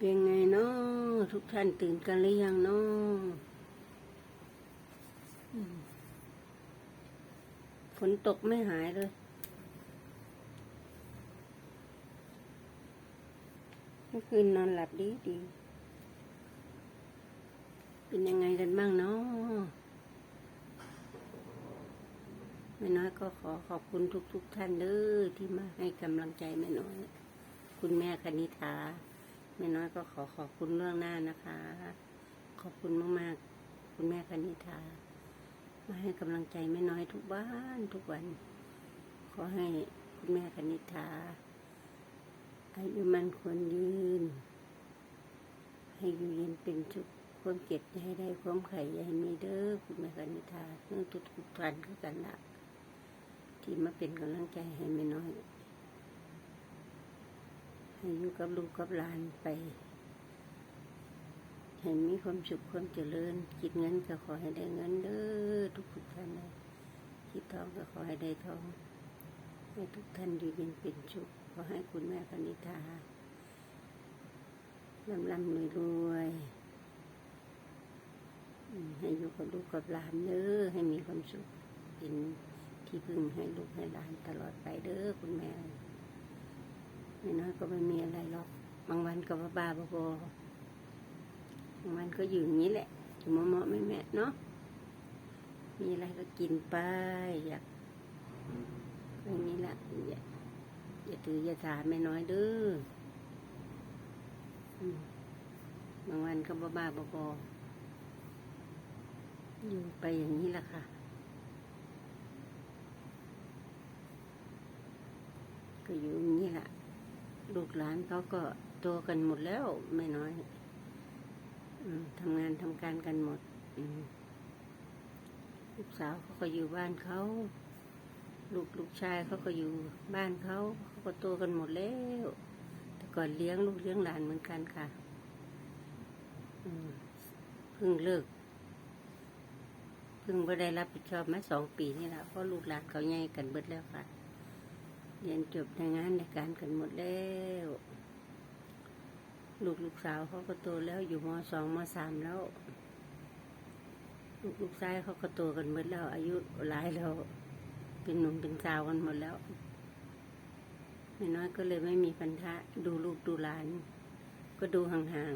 เป็นไงเนาะทุกท่านตื่นกันหรือยังเนาะอืมฝนตกไม่หายเลย เมื่อคืนนอนหลับดีดี เป็นยังไงกันบ้างเนาะแม่น้อยก็ขอขอบคุณทุก ๆทท่านเด้อที่มาให้กำลังใจแม่น้อย คุณแม่คณิธา แม่น้อยก็ขอขอบคุณเรื่องหน้านะคะ ขอบคุณมากๆ คุณแม่คณิธามาให้กำลังใจแม่น้อยทุกบ้านทุกวัน ขอให้คุณแม่คณิธาอายุมันควรยืน ให้อยู่เย็นเป็นสุขความเจ็บอย่าให้ได้ความไข่ยาให้มีเด้อคุณแม่คณิธาเรื่องทุกทุกท่านคือกันละที่มาเป็นกำลังใจให้แม่น้อย ให้อยู่กับลูกกับหลานไป ให้มีความสุขความเจริญคิดเงินก็ขอให้ได้เงินเด้อทุกทุกท่านเลยคิดทองก็ขอให้ได้ทอง ให้ทุกท่านอยู่เย็นเป็นสุขขอให้คุณแม่คณิธาลำลำรวยรวยให้อยู่กับลูกกับหลานเด้อให้มีความสุขเป็นที่พึ่งให้ลูกให้หลานตลอดไปเด้อคุณแม่ น้อยก็ไม่มีอะไรหรอก บางวันก็บ้าบ้าบอบางวันก็อยู่อย่างนี้แหละอยู่มอๆไม่แม่เนาะ มีอะไรก็กินไป อยากอย่างนี้แหละอย่าอย่าถืออย่าสาไม่น้อยเด้อบางวันก็บ้าบ้าบออยู่ไปอย่างนี้แหละค่ะ ก็อยู่ ลูกหลานเขาก็โตกันหมดแล้วไม่น้อยอทำงานทำการกันหมดลูกสาวเขาก็อยู่บ้านเขา ลูกลูกชายเขาก็อยู่บ้านเขาเขาก็โตกันหมดแล้ว แต่ก่อนเลี้ยงลูกเลี้ยงหลานเหมือนกันค่ะเพิ่งเลิกเพิ่งไม่ได้รับผิดชอบมาสองปีนี่แหละเพราะลูกหลานเขาใหญ่กันเบิดแล้วค่ะ เรียนจบในงานในการกันหมดแล้ว ลูกลูกสาวเขาก็โตแล้วอยู่มสองมสามแล้ว ลูกลูกชายเขาก็โตกันหมดแล้ว อายุหลายแล้ว เป็นหนุ่มเป็นสาวกันหมดแล้วไม่น้อยก็เลยไม่มีพันธะดูลูกดูหลาน ก็ดูห่าง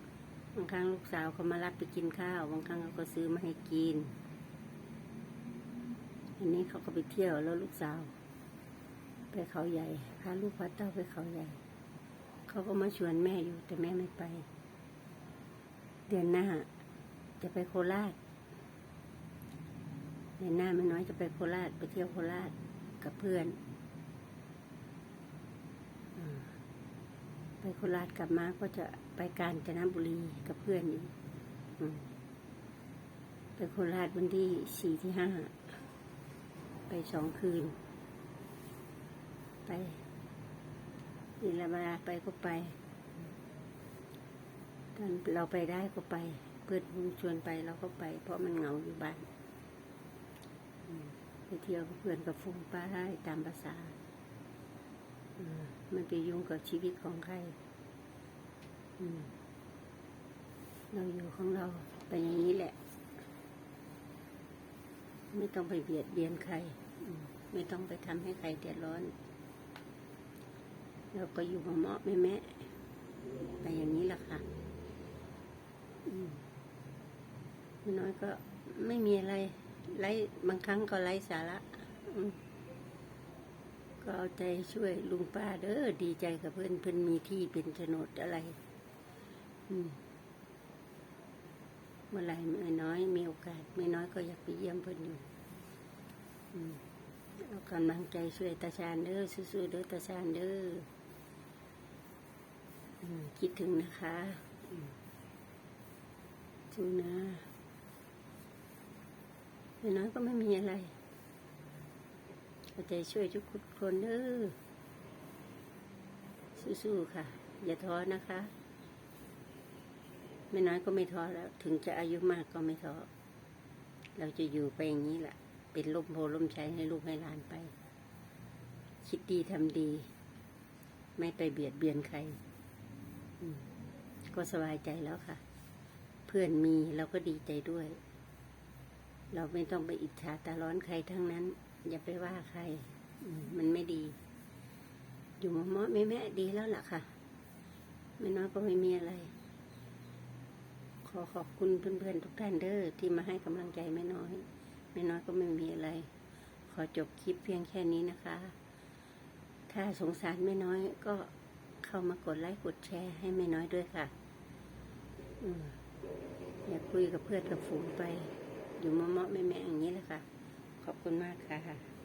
ๆบางครั้งลูกสาวเขามารับไปกินข้าวบางครั้งเขาก็ซื้อมาให้กิน อันนี้เขาก็ไปเที่ยวแล้วลูกสาว ไปเขาใหญ่พาลูกพาเต้าไปเขาใหญ่ เขาก็มาชวนแม่อยู่แต่แม่ไม่ไป เดือนหน้า จะไปโคราชเดือนหน้าไม่น้อยจะไปโคราชไปเที่ยวโคราชกับเพื่อนอไปโคราชกลับมาก็จะไปกาญจนบุรีกับเพื่อนอีกไปโคราชวันที่สี่ที่ห้า ไปสองคืน ไปนี่ละเวลาไปก็ไป ตอนเราไปได้ก็ไป เพื่อนพุงชวนไปเราก็ไป เพราะมันเหงาอยู่บ้านไปเที่ยวเพื่อนกับฟุ้งป้าได้ตามภาษาอมันไปยุ่งกับชีวิตของใครอืเราอยู่ของเราไปอย่างนี้แหละ ไม่ต้องไปเบียดเบียนใครอืไม่ต้องไปทำให้ใครเดือดร้อน เราก็อยู่กับเมาะแม่แม่ไปอย่างนี้แหละค่ะอืมไม่น้อยก็ไม่มีอะไรไร้บางครั้งก็ไร้สาระก็เอาใจช่วยลุงป้าเด้อดีใจกับเพื่อนเพื่อนมีที่เป็นโฉนดอะไร อืมเมื่อไหรไม่น้อยมีโอกาสไม่น้อยก็อยากไปเยี่ยมเพื่อนอยู่เอากำลังใจช่วยตาชานเด้อสู้ๆเด้อตาชานเด้อ คิดถึงนะคะอืมสู้นะไม่น้อยก็ไม่มีอะไรเอาใจช่วยทุกคนเด้อสู้ๆค่ะ อย่าท้อนะคะ ไม่น้อยก็ไม่ท้อแล้ว ถึงจะอายุมากก็ไม่ท้อเราจะอยู่ไปอย่างนี้แหละเป็นลมโพลมใช้ให้ลูกให้หลานไป คิดดีทำดี ไม่ไปเบียดเบียนใคร ก็สบายใจแล้วค่ะ เพื่อนมีเราก็ดีใจด้วย เราไม่ต้องไปอิจฉาตาร้อนใครทั้งนั้น อย่าไปว่าใครมันไม่ดี อยู่มอมอแม่แม่ดีแล้วล่ะค่ะไม่น้อยก็ไม่มีอะไร ขอขอบคุณเพื่อนๆทุกท่านเด้อที่มาให้กำลังใจแม่น้อยแม่น้อยก็ไม่มีอะไร ขอจบคลิปเพียงแค่นี้นะคะ ถ้าสงสารแม่น้อยก็ เข้ามากดไลค์กดแชร์ให้ไม่น้อยด้วยค่ะอยากคุยกับเพื่อนกับฝูงไป อยู่มะมะแม่แม่ๆอย่างนี้แหละค่ะ ขอบคุณมากค่ะ